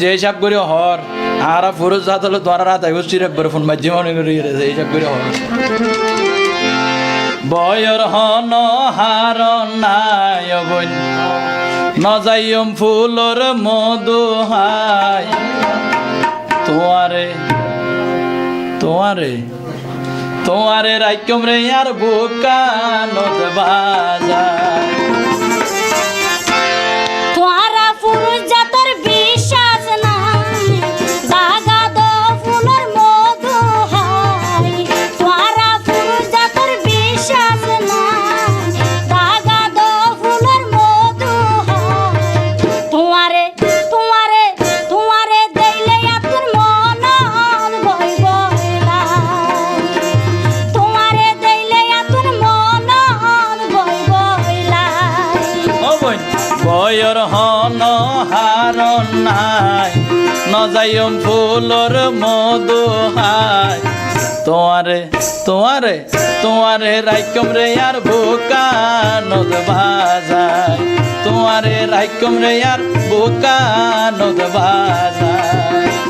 যে হিসাব করে হর। আর পুরুষ জাত হলো তোরা রাত গোষ্ঠীর একবার ফোন মাঝে মনে করি যে হিসাব করে হর। বয়র হন হার নাই বন নজাইম ফুলর মধু হাই। তোমারে তোমারে তোমারে রাইকম রে আর বুকা নদ বয়র হন হার নাই নজাইম ফুলর মধু হাই তোমারে তোমারে তোমারে রাইকম রে আর বোকা নদ বাজায়। তোমারে রাইকম রে আর বোকা নদ বাজায়।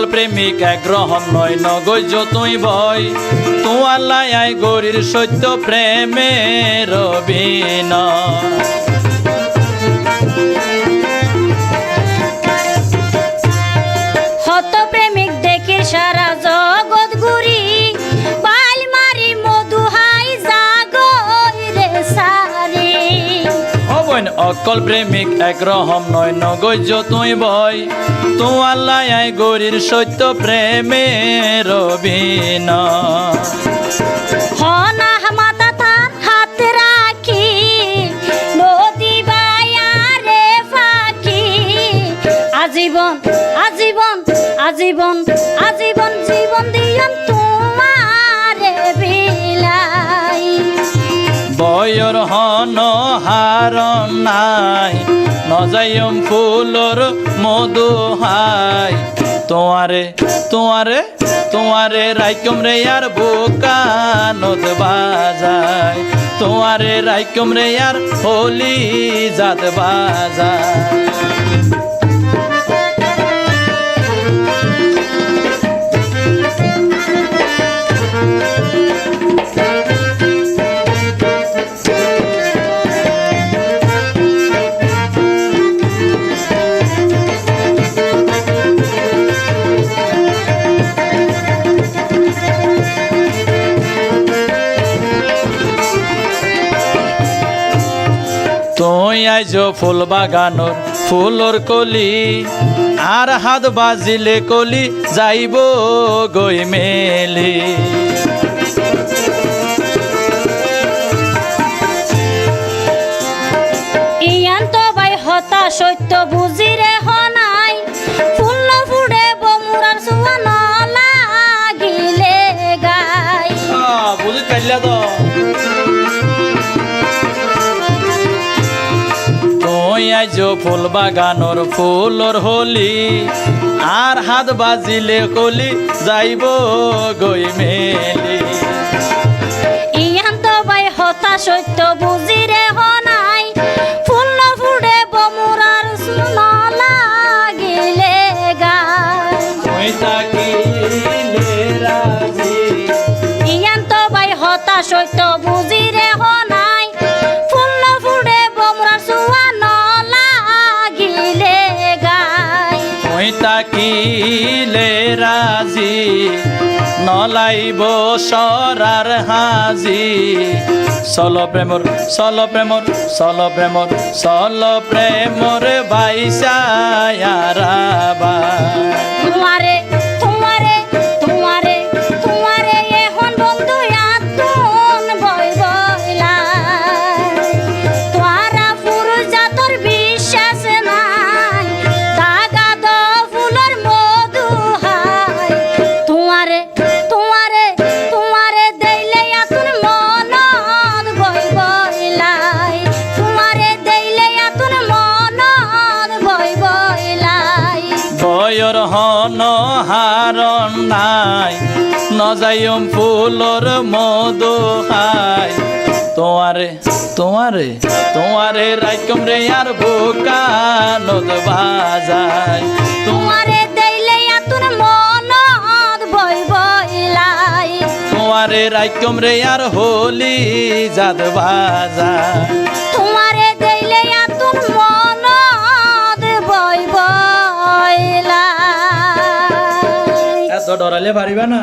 অকল প্রেমিক গ্রহণ নয় নগৈ যতই ভয় তোমার লায়াই গরির সত্য প্রেমের বিন অকল প্রেমিক গ্রহণ নয়। নগৈ যতই ভয় তোমার লায়াই গরির সত্য প্রেমের ফাঁকি। আজীবন আজীবন আজীবন আজীবন জীবন দিয়ন বয়র হন হার নাই। নজাইম ফুলর মধু হাই। তোমারে তোমারে তোমারে রাইকম রে আর বোকা নদ বাজায় তোমারে রাইকম রে আর হোলি জাত বাজায় তুই ফুল বাগানোর ফুলর কলি আর হাত বাজিলে কলি যাইব গই মেলি। ইয়ান তো বাই হতা সত্য বুঝি রে হনাই ফুল ফুড়ে বমুরার সুয়া ন লাগিলে গাই। বুঝি তো। তুই আইজ ফুল বাগানোর ফুলর হলি, আর হাত বাজিলে কলি যাইব গই মেলি। ইয়ান তো বাই হতা সত্য বুঝি নলাইব সরার হাজি। সল প্রেমর সল প্রেমর সল প্রেমর সল প্রেমর বাইসায়ারাবা তোমারে বয়র হন হারণ নাই নজাইম ফুলর মধু খাই। তোমারে তোমারে তোমারে রাইকম রে আর বোকা নদ বাজায় তোমার দেইলে মনত বই বইলাই তোমারে রাইকম রে আর হোলি জাদ বাজায় ডরালে পারিবা না।